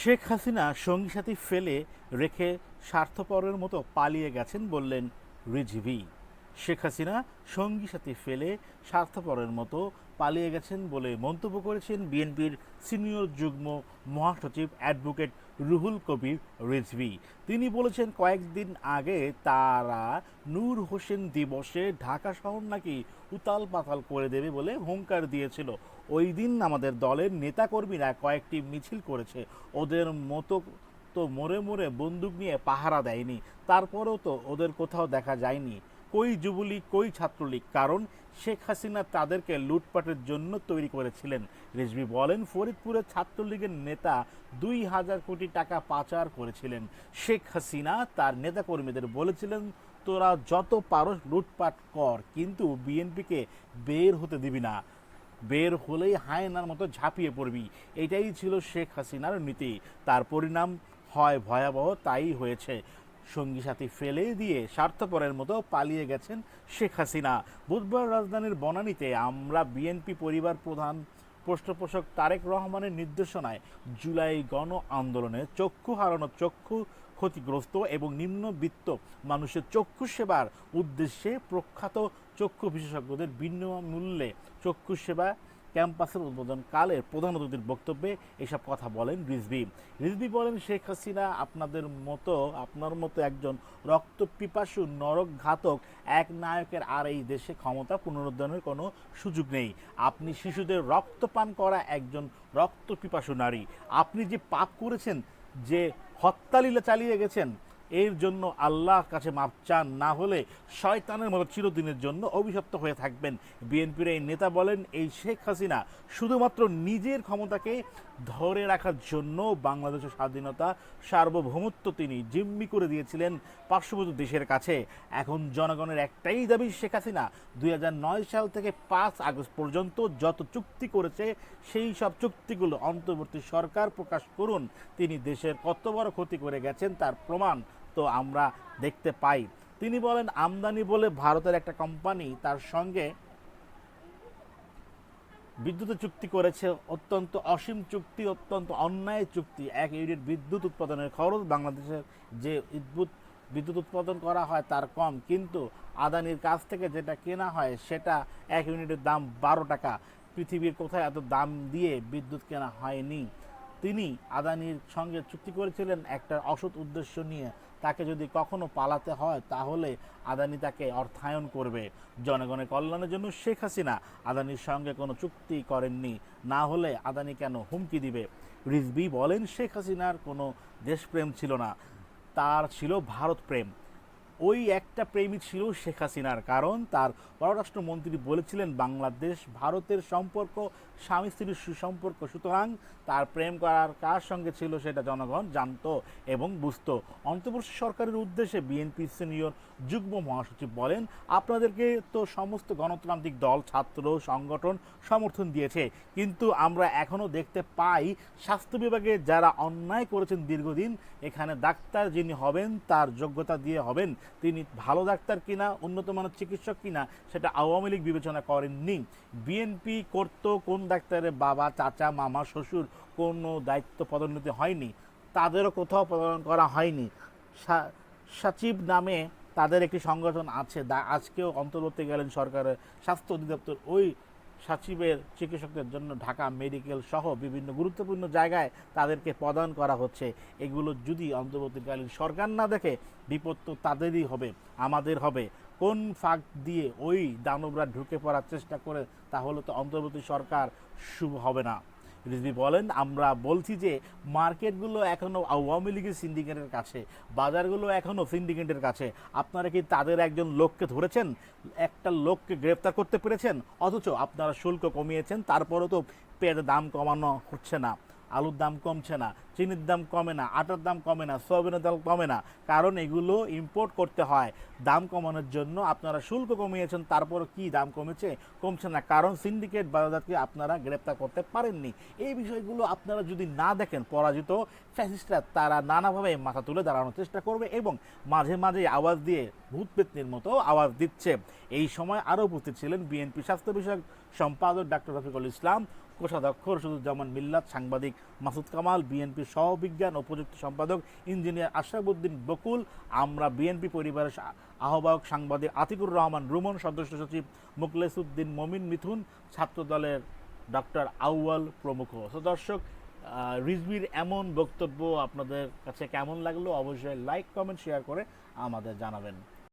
শেখ হাসিনা সঙ্গী সাথী ফেলে রেখে স্বার্থপরের মতো পালিয়ে গেছেন বললেন রিজভি। শেখ হাসিনা সঙ্গী সাথী ফেলে স্বার্থপরের মতো পালিয়ে গেছেন বলে মন্তব্য করেছেন বিএনপির সিনিয়র যুগ্ম মহাসচিব অ্যাডভোকেট রুহুল কবির রিজভি। তিনি বলেছেন, কয়েকদিন আগে তারা নূর হোসেন দিবসে ঢাকা শহর নাকি উতাল পাতাল করে দেবে বলে হুঙ্কার দিয়েছিল। ওই দিন আমাদের দলের নেতাকর্মীরা কয়েকটি মিছিল করেছে। ওদের মতো তো মোড়ে মোড়ে বন্দুক নিয়ে পাহারা দেয়নি। তারপরেও তো ওদের কোথাও দেখা যায়নি। কই যুবলীগ, কই ছাত্রলীগ? কারণ শেখ হাসিনা তাদেরকে লুটপাটের জন্য তৈরি করেছিলেন। রেজভি বলেন ফরিদপুরের ছাত্রলীগের নেতা দুই হাজার কোটি টাকা পাচার করেছিলেন। শেখ হাসিনা তার নেতাকর্মীদের বলেছিলেন, তোরা যত পারো লুটপাট কর, কিন্তু বিএনপিকে বের হতে দিবি না। বের হলেই হায়নার মতো ঝাঁপিয়ে পড়বি। এটাই ছিল শেখ হাসিনার নীতি। তার পরিণাম হয় ভয়াবহ, তাই হয়েছে। সঙ্গী সাথী ফেলে দিয়ে স্বার্থপরের মতো পালিয়ে গেছেন শেখ হাসিনা। বুধবার রাজধানীর বনানীতে আমরা বিএনপি পরিবার প্রধান পৃষ্ঠপোষক তারেক রহমানের নির্দেশনায় জুলাই গণ আন্দোলনে চক্ষু হারানো চক্ষু ক্ষতিগ্রস্ত এবং নিম্নবিত্ত মানুষের চক্ষু সেবার উদ্দেশ্যে প্রখ্যাত চক্ষু বিশেষজ্ঞদের বিনামূল্যে চক্ষু সেবা ক্যাম্পাসের উদ্বোধন কালের প্রধান অতিথির বক্তব্যে এসব কথা বলেন রিজভি। রিজভি বলেন, শেখ হাসিনা আপনাদের মতো, আপনার মতো একজন রক্ত পিপাসু, নরক ঘাতক, এক নায়কের আর এই দেশে ক্ষমতা পুনরুদ্ধারের কোনো সুযোগ নেই। আপনি শিশুদের রক্ত পান করা একজন রক্ত পিপাসু নারী। আপনি যে পাপ করেছেন, যে হত্যালীলা চালিয়ে গেছেন এর জন্য আল্লাহর কাছে মাপ চান না হলে শয়তানের মতো চিরদিনের জন্য অভিশপ্ত হয়ে থাকবেন। বিএনপির এই নেতা বলেন, এই শেখ হাসিনা শুধুমাত্র নিজের ক্ষমতাকে ধরে রাখার জন্য বাংলাদেশের স্বাধীনতা, সার্বভৌমত্ব তিনি জিম্মি করে দিয়েছিলেন পার্শ্ববর্তী দেশের কাছে। এখন জনগণের একটাই দাবি, শেখ হাসিনা দুই হাজার নয় সাল থেকে পাঁচ আগস্ট পর্যন্ত যত চুক্তি করেছে, সেই সব চুক্তিগুলো অন্তর্বর্তী সরকার প্রকাশ করুন। তিনি দেশের কত বড় ক্ষতি করে গেছেন তার প্রমাণ আমরা দেখতে পাই। তিনি বলেন, আমদানি বলে ভারতের একটা কোম্পানি তার সঙ্গে বিদ্যুৎ চুক্তি করেছে। অত্যন্ত অসীম চুক্তি, অত্যন্ত অন্যায় চুক্তি। এক ইউনিট বিদ্যুৎ উৎপাদনের খরচ বাংলাদেশের যে বিদ্যুৎ বিদ্যুৎ উৎপাদন করা হয় তার কম। কিন্তু আদানির কাছ থেকে যেটা কেনা হয়, সেটা এক ইউনিটের দাম বারো টাকা। পৃথিবীর কোথায় এত দাম দিয়ে বিদ্যুৎ কেনা হয়নি? তিনি আদানির সঙ্গে চুক্তি করেছিলেন একটা অসৎ উদ্দেশ্য নিয়ে। তাকে যদি কখনো পালাতে হয়, তাহলে আদানি তাকে অর্থায়ন করবে। জনগণের কল্যাণের জন্য শেখ হাসিনা আদানির সঙ্গে কোনো চুক্তি করেননি। না হলে আদানি কেন হুমকি দিবে? রিজবি বলেন, শেখ হাসিনার কোনো দেশপ্রেম ছিল না। তার ছিল ভারত প্রেম। ওই একটা প্রেমই ছিল শেখ হাসিনার। কারণ তার পররাষ্ট্রমন্ত্রী বলেছিলেন, বাংলাদেশ ভারতের সম্পর্ক, স্বামী স্ত্রীর সুসম্পর্ক। সুতরাং তার প্রেম করার কার সঙ্গে ছিল সেটা জনগণ জানতো এবং বুঝতো। অন্তর্বর্তী সরকারের উদ্দেশ্যে বিএনপি সিনিয়র যুগ্ম মহাসচিব বলেন, আপনাদেরকে তো সমস্ত গণতান্ত্রিক দল, ছাত্র, সংগঠন সমর্থন দিয়েছে, কিন্তু আমরা এখনও দেখতে পাই স্বাস্থ্য বিভাগে যারা অন্যায় করেছেন দীর্ঘদিন, এখানে ডাক্তার যিনি হবেন, তার যোগ্যতা দিয়ে হবেন। তিনি ভালো ডাক্তার কিনা, উন্নত মানের চিকিৎসক কিনা, সেটা আওয়ামী লীগ বিবেচনা করেননি। বিএনপি করত কোন ডাক্তারের বাবা, চাচা, মামা, শ্বশুর কোনো দায়িত্ব পদোন্নতি হয়নি। তাদেরও কোথাও প্রদান করা হয়নি। সচিব নামে তাদের একটি সংগঠন আছে। আজকেও অন্তর্বর্তী গেলেন সরকারের স্বাস্থ্য অধিদপ্তর। ওই সচিবের চিকিৎসকদের জন্য ঢাকা মেডিকেল সহ বিভিন্ন গুরুত্বপূর্ণ জায়গায় তাদেরকে প্রদান করা হচ্ছে। এগুলো যদি অন্তর্বর্তীকালীন সরকার না দেখে, বিপদ তো তাদেরই হবে, আমাদের হবে। কোন ফাঁক দিয়ে ওই দানবরা ঢুকে পড়ার চেষ্টা করে, তাহলে তো অন্তর্বর্তী সরকার শুভ হবে না। রিজভি বলেন, আমরা বলছি যে মার্কেটগুলো এখনও আওয়ামী লীগের সিন্ডিকেটের কাছে, বাজারগুলো এখনও সিন্ডিকেটের কাছে। আপনারা কি তাদের একজন লোককে ধরেছেন? একটা লোককে গ্রেপ্তার করতে পেরেছেন? অথচ আপনারা শুল্ক কমিয়েছেন, তারপরও তো পেঁয়াজের দাম কমানো হচ্ছে না। আলুর দাম কমছে না, চিনির দাম কমে না, আটার দাম কমে না, সয়াবিনের দাম কমে না, কারণ এগুলো ইম্পোর্ট করতে হয়। দাম কমানোর জন্য আপনারা শুল্ক কমিয়েছেন তারপর কি দাম কমেছে, কমছে না, কারণ সিন্ডিকেট বাজারকে আপনারা গ্রেপ্তার করতে পারেননি। এই বিষয়গুলো আপনারা যদি না দেখেন, পরাজিত ফ্যাসিস্টরা তারা নানাভাবে মাথা তুলে দাঁড়ানোর চেষ্টা করবে এবং মাঝে মাঝে আওয়াজ দিয়ে ভূত পেতনির মতো আওয়াজ দিচ্ছে। এই সময় আরও উপস্থিত ছিলেন বিএনপি স্বাস্থ্য বিষয়ক সম্পাদক ডাক্তার রফিকুল ইসলাম কোষাধ্যক্ষ রশিদুজ্জামান মিল্লাত সাংবাদিক মাসুদ কামাল বিএনপি সহবিজ্ঞান ও প্রযুক্তি সম্পাদক ইঞ্জিনিয়ার আশরাফুদ্দিন বকুল আমরা বিএনপি পরিবারের আহ্বায়ক সাংবাদিক আতিকুর রহমান রুমন সদস্য সচিব মুকলেসুদ্দিন মমিন মিথুন ছাত্রদলের ডক্টর আউয়াল প্রমুখ। দর্শক আহ, রিজভির এমন বক্তব্য আপনাদের কাছে কেমন লাগল? অবশ্যই লাইক কমেন্ট শেয়ার করে আমাদের জানাবেন।